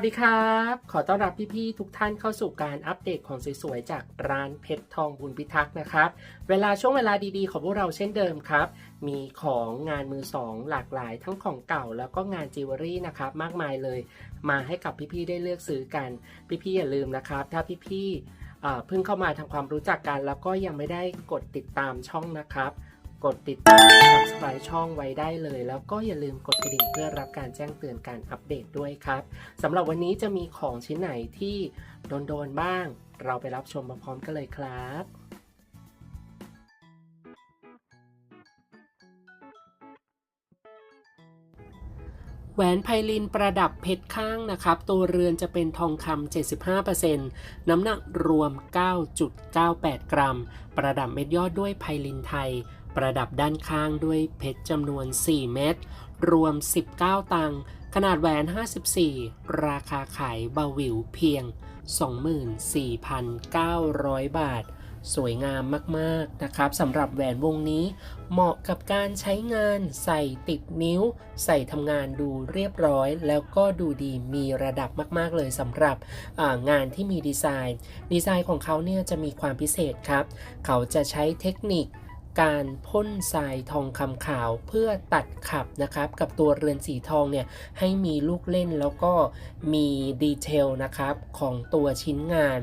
วัสดีครับ ขอต้อนรับพี่ๆทุกท่านเข้าสู่การอัปเดตของสวยๆจากร้านเพชรทองบุญพิทักษ์นะครับ เวลาช่วงเวลาดีๆ ของพวกเราเช่นเดิมครับ มีของงานมือสองหลากหลายทั้งของเก่าแล้วก็งานจิวเวลรี่นะครับมากมายเลย มาให้กับพี่ๆได้เลือกซื้อกัน พี่ๆอย่าลืมนะครับ ถ้าพี่ๆเอ่อเพิ่งเข้ามาทำความรู้จักกัน แล้วก็ยังไม่ได้กดติดตามช่องนะครับ กดติดตาม subscribe ช่องไว้ได้เลย แล้วก็อย่าลืมกดกระดิ่งเพื่อรับการแจ้งเตือนการอัปเดตด้วยครับสำหรับวันนี้จะมีของชิ้นไหนที่โดนๆบ้าง เราไปรับชมพร้อมๆกันเลยครับแหวนไพลินประดับเพชรข้างนะครับ ตัวเรือนจะเป็นทองคำ 75%น้ำหนักรวม 9.98 กรัม ประดับเม็ดยอดด้วยไพลินไทย ประดับด้านข้างด้วยเพชรจำนวน 4 เม็ดรวม 19 ตังค์ขนาดแหวน 54 ราคาขายเบาหวิวเพียง 24,900 บาท สวยงามมาก ๆ นะครับสำหรับแหวนวงนี้ เหมาะกับการใช้งานใส่ติดนิ้ว ใส่ทำงานดูเรียบร้อย แล้วก็ดูดีมีระดับมาก ๆ เลยสำหรับงานที่มีดีไซน์ ดีไซน์ของเขาเนี่ยจะมีความพิเศษครับ เขาจะใช้เทคนิค การพ่นทรายทองคำขาวเพื่อตัดขับนะครับกับตัวเรือนสีทองเนี่ยให้มีลูกเล่นแล้วก็มีดีเทลนะครับของตัวชิ้นงาน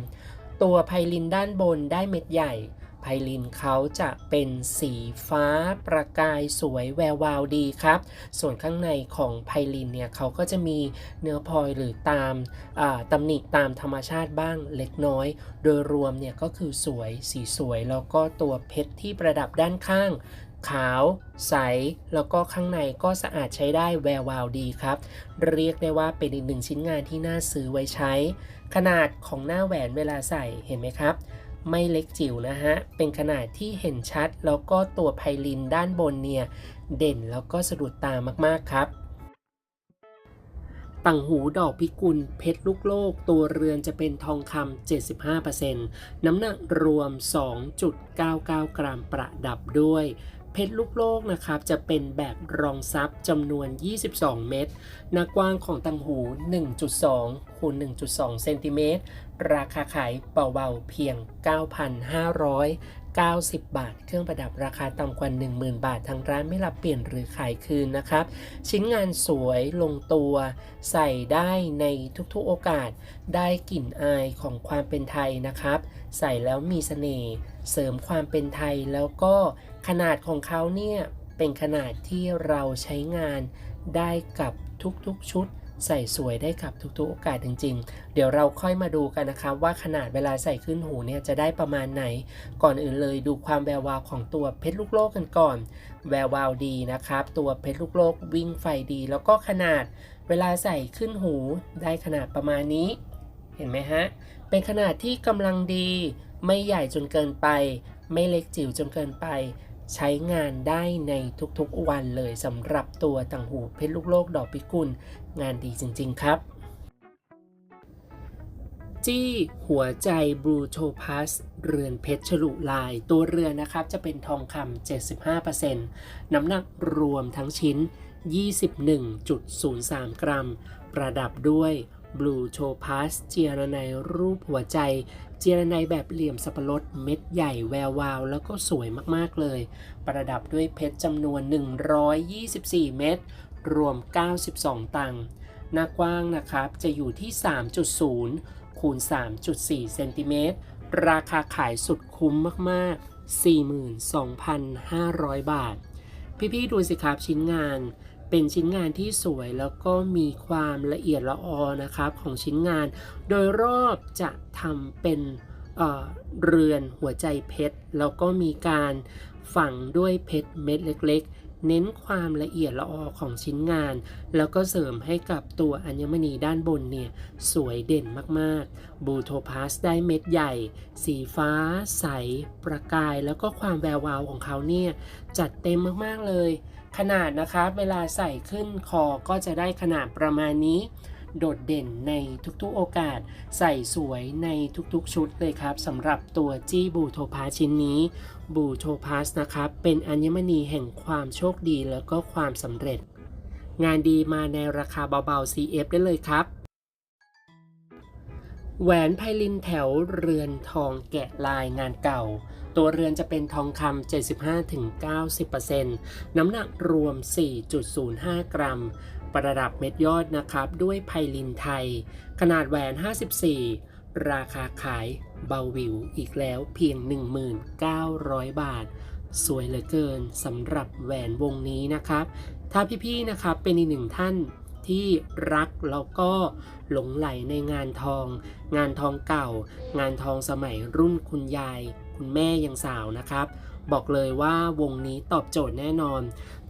ตัวไพลินด้านบนได้เม็ดใหญ่ ไพลินเขาจะเป็นสีฟ้าประกายสวยแวววาวดีครับ ส่วนข้างในของไพลินเนี่ยเขาก็จะมีเนื้อพลอยหรือตามตำหนิตามธรรมชาติบ้างเล็กน้อย โดยรวมเนี่ยก็คือสวยสีสวย แล้วก็ตัวเพชรที่ประดับด้านข้างขาว ใส แล้วก็ข้างในก็สะอาดใช้ได้แวววาวดีครับ เรียกได้ว่าเป็นอีกหนึ่งชิ้นงานที่น่าซื้อไว้ใช้ ขนาดของหน้าแหวนเวลาใส่เห็นไหมครับ ไม่เล็กจิ๋วนะฮะ เป็นขนาดที่เห็นชัด แล้วก็ตัวไพลินด้านบนเนี่ย เด่นแล้วก็สะดุดตามากๆครับต่างหูดอกพิกุลเพชรลูกโลก ตัวเรือนจะเป็นทองคำ75%น้ำหนักรวม 2.99 กรัมประดับด้วย เพชรลูกโลกนะครับจะเป็นแบบรองซับจำนวน 22 เม็ดหน้ากว้างของต่างหู 1.2คูณ1.2 เซนติเมตร ราคาขายเบาๆเพียง 9,590 บาท เครื่องประดับราคาต่ำกว่า 10,000 บาท ทางร้านไม่รับเปลี่ยนหรือขายคืนนะครับ ชิ้นงานสวยลงตัว ใส่ได้ในทุกๆโอกาส ได้กลิ่นอายของความเป็นไทยนะครับ ใส่แล้วมีเสน่ห์ เสริมความเป็นไทยแล้วก็ ขนาดของเขาเนี่ยเป็นขนาดที่เราใช้งานได้กับทุกๆชุดใส่สวยได้กับทุกๆโอกาสจริง ๆ เดี๋ยวเราค่อยมาดูกันนะครับว่าขนาดเวลาใส่ขึ้นหูเนี่ยจะได้ประมาณไหน ก่อนอื่นเลยดูความแวววาวของตัวเพชรลูกโลกกันก่อน แวววาวดีนะครับ ตัวเพชรลูกโลกวิ่งไฟดี แล้วก็ขนาดเวลาใส่ขึ้นหูได้ขนาดประมาณนี้ เห็นไหมฮะ เป็นขนาดที่กำลังดี ไม่ใหญ่จนเกินไป ไม่เล็กจิ๋วจนเกินไป ใช้งานได้ในทุกๆวันเลยสำหรับตัวต่างหูเพชรลูกโลกดอกพิกุล งานดีจริง ๆ ครับ จี้หัวใจบลูโทพัสเรือนเพชรฉลุลาย ตัวเรือนนะครับ จะเป็นทองคำ75%น้ำหนักรวมทั้งชิ้น 21.03 กรัม ประดับด้วย บลูโ o พัสเจียระไนรูปหัวใจ เจียระไนแบบเหลี่ยมสับปะรดเม็ดใหญ่แวววาว แล้วก็สวยมากๆเลย ประดับด้วยเพชรจำนวน 124 เม็ดรวม 92 ตังค์หน้ากว้างนะครับจะอยู่ที่ 3.0 คูณ 3.4 เซนติเมตรราคาขายสุดคุ้มมากๆ 42,500 บาท พี่ๆ ดูสิครับชิ้นงาน เป็นชิ้นงานที่สวยแล้วก็มีความละเอียดละออนะครับของชิ้นงาน โดยรอบจะทำเป็นเเรือนหัวใจเพชร แล้วก็มีการฝังด้วยเพชรเม็ดเล็กๆ เน้นความละเอียดละออของชิ้นงาน แล้วก็เสริมให้กับตัวอัญมณีด้านบนเนี่ย สวยเด่นมากๆ บูโทพาสได้เม็ดใหญ่ สีฟ้า ใส ประกาย แล้วก็ความแวววาวของเขาเนี่ย จัดเต็มมากๆเลย ขนาดนะครับเวลาใส่ขึ้นคอก็จะได้ขนาดประมาณนี้โดดเด่นในทุกๆโอกาส ใส่สวยในทุกๆชุดเลยครับสำหรับตัวจี้บูโทพาชิ้นนี้ บูโทพาสนะครับ เป็นอัญมณีแห่งความโชคดีแล้วก็ความสำเร็จ งานดีมาในราคาเบาๆ CF ได้เลยครับ แหวนไพลินแถวเรือนทองแกะลายงานเก่า ตัวเรือนจะเป็นทองคำ 75-90%น้ำหนักรวม 4.05 กรัม ประดับเม็ดยอดนะครับ ด้วยไพลินไทย ขนาดแหวน 54 ราคาขาย เบาวิวอีกแล้วเพียง 1900 บาท สวยเหลือเกินสำหรับแหวนวงนี้นะครับ ถ้าพี่ๆนะครับเป็นอีกหนึ่งท่านที่รักแล้วก็หลงไหลในงานทอง งานทองเก่า งานทองสมัยรุ่นคุณยาย คุณแม่ยังสาวนะครับ บอกเลยว่าวงนี้ตอบโจทย์แน่นอน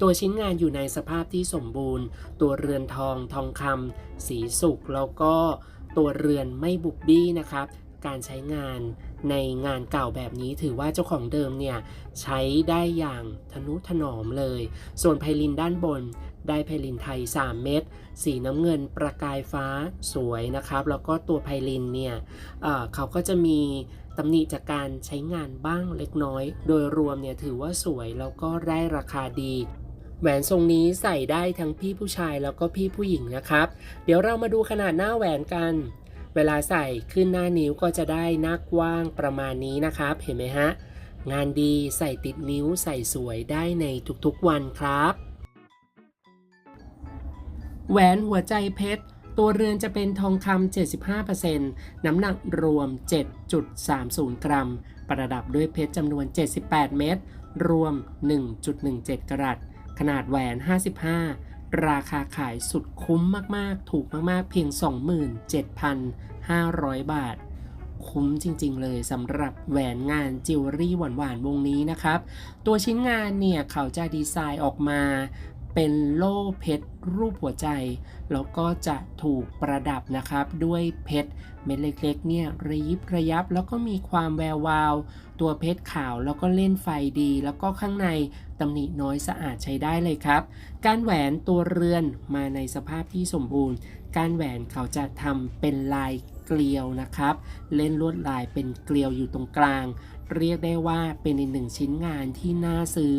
ตัวชิ้นงานอยู่ในสภาพที่สมบูรณ์ ตัวเรือนทองทองคำสีสุกแล้วก็ตัวเรือนไม่บุบบี้นะครับ การใช้งานในงานเก่าแบบนี้ถือว่าเจ้าของเดิมเนี่ยใช้ได้อย่างทนุถนอมเลย ส่วนไพลินด้านบนได้ไพลินไทย 3 เม็ดสีน้ำเงินประกายฟ้าสวยนะครับ แล้วก็ตัวไพลินเนี่ยเเขาก็จะมีตำหนิจากการใช้งานบ้างเล็กน้อย โดยรวมเนี่ยถือว่าสวยแล้วก็ได้ราคาดีแหวนทรงนี้ใส่ได้ทั้งพี่ผู้ชายแล้วก็พี่ผู้หญิงนะครับ เดี๋ยวเรามาดูขนาดหน้าแหวนกัน เวลาใส่ขึ้นหน้านิ้วก็จะได้หน้ากว้างประมาณนี้นะครับ เห็นไหมฮะ งานดีใส่ติดนิ้วใส่สวยได้ในทุกๆวันครับ แหวนหัวใจเพชร ตัวเรือนจะเป็นทองคำ 75%น้ำหนักรวม 7.30 กรัม ประดับด้วยเพชรจำนวน 78 เม็ด รวม 1.17 กรัตขนาดแหวน 55 ราคาขายสุดคุ้มมากๆ ถูกมากๆ เพียง 27,500 บาท คุ้มจริงๆ เลยสำหรับแหวนงานจิวเวลรี่หวานๆ วงนี้นะครับ ตัวชิ้นงานเนี่ย เขาจะดีไซน์ออกมา เป็นโล่เพชรรูปหัวใจ แล้วก็จะถูกประดับนะครับด้วยเพชรเม็ดเล็กๆเนี่ยระยิบระยับแล้วก็มีความแวววาว ตัวเพชรขาวแล้วก็เล่นไฟดี แล้วก็ข้างในตำหนิน้อยสะอาดใช้ได้เลยครับ การแหวนตัวเรือนมาในสภาพที่สมบูรณ์ การแหวนเขาจะทำเป็นลายเกลียวนะครับ เล่นลวดลายเป็นเกลียวอยู่ตรงกลาง เรียกได้ว่าเป็นอีกหนึ่งชิ้นงานที่น่าซื้อ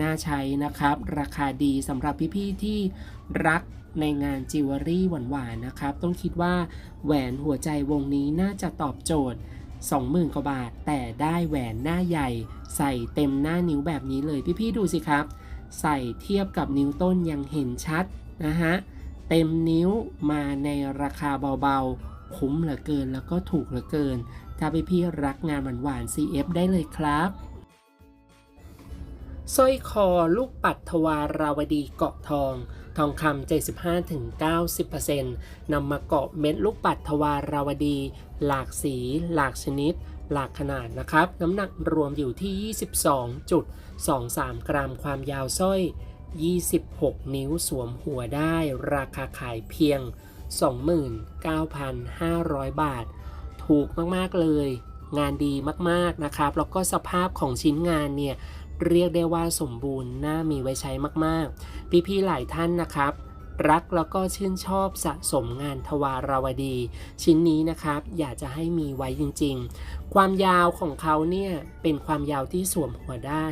น่าใช้นะครับ ราคาดีสำหรับพี่ๆที่รักในงานจิวเวลรี่หวานๆนะครับ ต้องคิดว่าแหวนหัวใจวงนี้น่าจะตอบโจทย์ 20,000กว่าบาท แต่ได้แหวนหน้าใหญ่ ใส่เต็มหน้านิ้วแบบนี้เลยพี่ๆดูสิครับ ใส่เทียบกับนิ้วต้นยังเห็นชัดนะฮะเต็มนิ้วมาในราคาเบาๆ คุ้มเหลือเกินแล้วก็ถูกเหลือเกิน ถ้าพี่ๆรักงานหวานๆ CF ได้เลยครับ สร้อยคอลูกปัดทวาราวดีเกาะทอง ทองคำ75-90%นำมาเกาะเม็ดลูกปัดทวาราวดี หลากสี หลากชนิด หลากขนาดนะครับ น้ำหนักรวมอยู่ที่ 22.23 กรัมความยาวสร้อย 26 นิ้วสวมหัวได้ ราคาขายเพียง 29,500 บาท ถูกมาก ๆ เลย งานดีมาก ๆ นะครับ แล้วก็สภาพของชิ้นงานเนี่ย เรียกได้ว่าสมบูรณ์น่ามีไว้ใช้มากๆ พี่ๆหลายท่านนะครับรักแล้วก็ชื่นชอบสะสมงานทวาราวดี ชิ้นนี้นะครับ อยากจะให้มีไว้จริงๆ ความยาวของเขาเนี่ยเป็นความยาวที่สวมหัวได้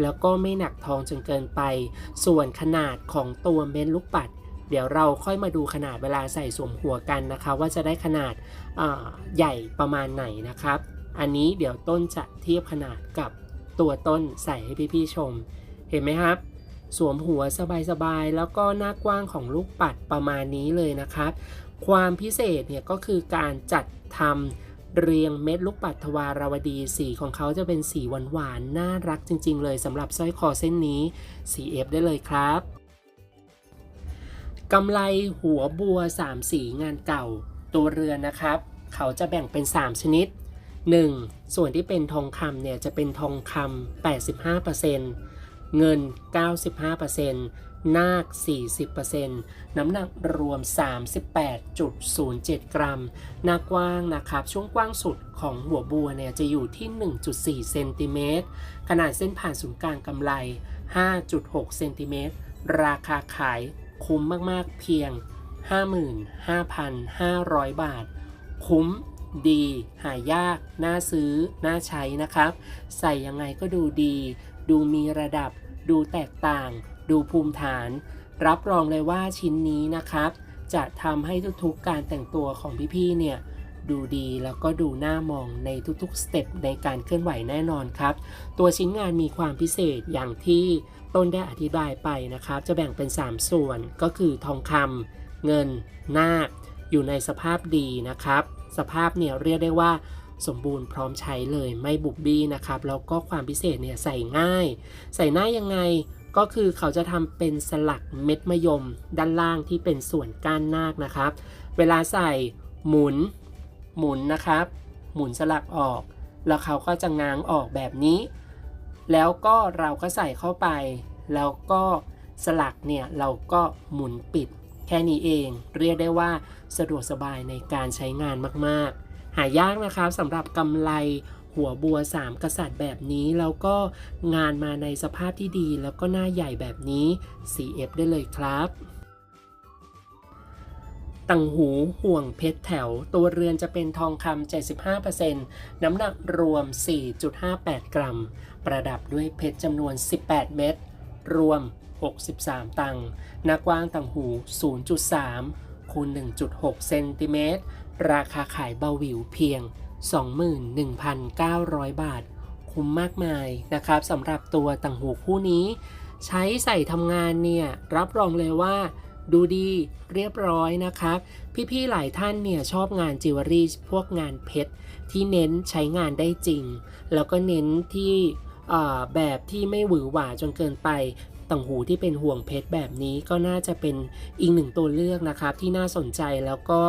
แล้วก็ไม่หนักทองจนเกินไป ส่วนขนาดของตัวเม็ดลูกปัด เดี๋ยวเราค่อยมาดูขนาดเวลาใส่สวมหัวกันนะคะ ว่าจะได้ขนาดใหญ่ประมาณไหนนะครับ อันนี้เดี๋ยวต้นจะเทียบขนาดกับ ตัวต้นใส่ให้พี่ๆชม เห็นไหมครับ สวมหัวสบายๆ แล้วก็หน้ากว้างของลูกปัดประมาณนี้เลยนะครับ ความพิเศษเนี่ยก็คือการจัดทำเรียงเม็ดลูกปัดทวารวดีสีของเขาจะเป็นสีหวานๆ น่ารักจริง ๆ เลยสำหรับสร้อยคอเส้นนี้ CF ได้เลยครับกำไรหัวบัว 3 สีงานเก่าตัวเรือนนะครับ เขาจะแบ่งเป็น 3 ชนิด 1. ส่วนที่เป็นทองคำเนี่ยจะเป็นทองคำ85%เงิน 95%นาค 40%น้ำหนักรวม 38.07 กรัม หน้ากว้างนะครับ ช่วงกว้างสุดของหัวบัวเนี่ยจะอยู่ที่ 1.4 เซนติเมตร ขนาดเส้นผ่านศูนย์กลางกำไร5.6 เซนติเมตร ราคาขายคุ้มมาก ๆ เพียง 55,500 บาท คุ้ม ดี หายาก น่าซื้อ น่าใช้นะครับ ใส่ยังไงก็ดูดี ดูมีระดับ ดูแตกต่าง ดูภูมิฐาน รับรองเลยว่าชิ้นนี้นะครับ จะทำให้ทุกๆการแต่งตัวของพี่ๆเนี่ยดูดีแล้วก็ดูน่ามองในทุกๆสเต็ปในการเคลื่อนไหวแน่นอนครับ ตัวชิ้นงานมีความพิเศษอย่างที่ต้นได้อธิบายไปนะครับ จะแบ่งเป็น 3 ส่วนก็คือทองคำเงินนาคอยู่ในสภาพดีนะครับ สภาพเนี่ยเรียกได้ว่าสมบูรณ์พร้อมใช้เลยไม่บุบบี้นะครับแล้วก็ความพิเศษเนี่ยใส่ง่าย ใส่ง่ายยังไงก็คือเขาจะทำเป็นสลักเม็ดมะยม ด้านล่างที่เป็นส่วนก้านนาคนะครับ เวลาใส่หมุนหมุนนะครับ หมุนสลักออก แล้วเขาก็จะง้างออกแบบนี้ แล้วก็เราก็ใส่เข้าไป แล้วก็สลักเนี่ยเราก็หมุนปิด แค่นี้เองเรียกได้ว่าสะดวกสบายในการใช้งานมากๆ หายากนะครับสำหรับกำไลหัวบัว 3 กษัตริย์แบบนี้แล้วก็งานมาในสภาพที่ดีแล้วก็หน้าใหญ่แบบนี้ CF ได้เลยครับตังหูห่วงเพชรแถว ตัวเรือนจะเป็นทองคำ 75%น้ำหนักรวม 4.58 กรัม ประดับด้วยเพชรจำนวน 18 เม็ดรวม 63 ตังหน้ากว้างตังหู 0.3 คูณ 1.6 เซนติเมตร ราคาขายเบาหวิวเพียง 21,900 บาท คุ้มมากมายนะครับสำหรับตัวต่างหูคู่นี้ ใช้ใส่ทำงานเนี่ย รับรองเลยว่าดูดีเรียบร้อยนะครับ พี่ๆหลายท่านเนี่ยชอบงานจิวเวลรี่พวกงานเพชรที่เน้นใช้งานได้จริง แล้วก็เน้นที่แบบที่ไม่หวือหวาจนเกินไป ต่างหูที่เป็นห่วงเพชรแบบนี้ก็น่าจะเป็นอีกหนึ่งตัวเลือกนะครับ ที่น่าสนใจแล้วก็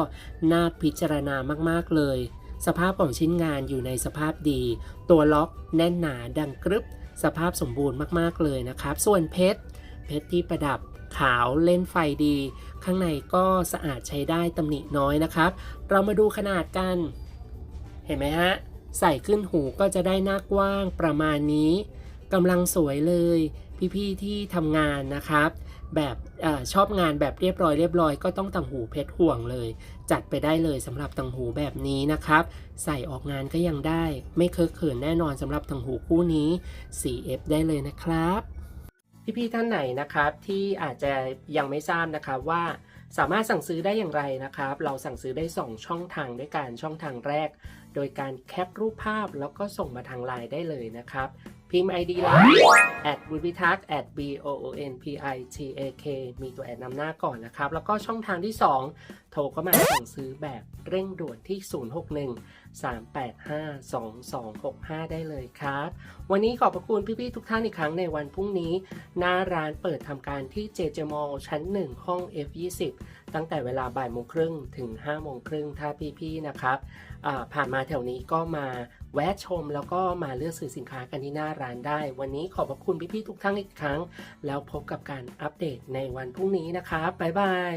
น่าพิจารณามาก ๆ เลย สภาพของชิ้นงานอยู่ในสภาพดี ตัวล็อกแน่นหนาดังกรึบ สภาพสมบูรณ์มาก ๆ เลยนะครับ ส่วนเพชร เพชรที่ประดับขาวเล่นไฟดี ข้างในก็สะอาดใช้ได้ตำหนิน้อยนะครับ เรามาดูขนาดกัน เห็นไหมฮะ ใส่ขึ้นหูก็จะได้หน้ากว้างประมาณนี้กำลังสวยเลย พี่ๆที่ทำงานนะครับ แบบอชอบงานแบบเรียบร้อยเรียบร้อยก็ต้องต่างหูเพชรห่วงเลย จัดไปได้เลยสำหรับต่างหูแบบนี้นะครับ ใส่ออกงานก็ยังได้ ไม่เคอะเขินแน่นอนสำหรับต่างหูคู่นี้ 4F ได้เลยนะครับ พี่ๆท่านไหนนะครับที่อาจจะยังไม่ทราบนะครับว่าสามารถสั่งซื้อได้อย่างไรนะครับ เราสั่งซื้อได้ 2 ช่องทางด้วยกันช่องทางแรก โดยการแคปรูปภาพแล้วก็ส่งมาทางไลน์ได้เลยนะครับ พิมพ์ ID ไลน์ at b u l p i t a k at b o o n p i t a k มีตัวแอดนำหน้าก่อนนะครับ แล้วก็ช่องทางที่ 2 โทรเข้ามาสั่งซื้อแบบเร่งด่วนที่ 061 385 2265 ได้เลยครับ วันนี้ขอบพระคุณพี่ๆทุกท่านอีกครั้งในวันพรุ่งนี้ หน้าร้านเปิดทำการที่เจเจมอลชั้น 1 ห้อง F20 ตั้งแต่เวลาบ่ายโมงครึ่งถึง5โมงครึ่งถ้าพี่ๆนะครับผ่านมาแถวนี้ก็มา แวะชมแล้วก็มาเลือกซื้อสินค้ากันที่หน้าร้านได้ วันนี้ขอบพระคุณพี่ๆทุกท่านอีกครั้ง แล้วพบกับการอัปเดตในวันพรุ่งนี้นะครับบ๊ายบาย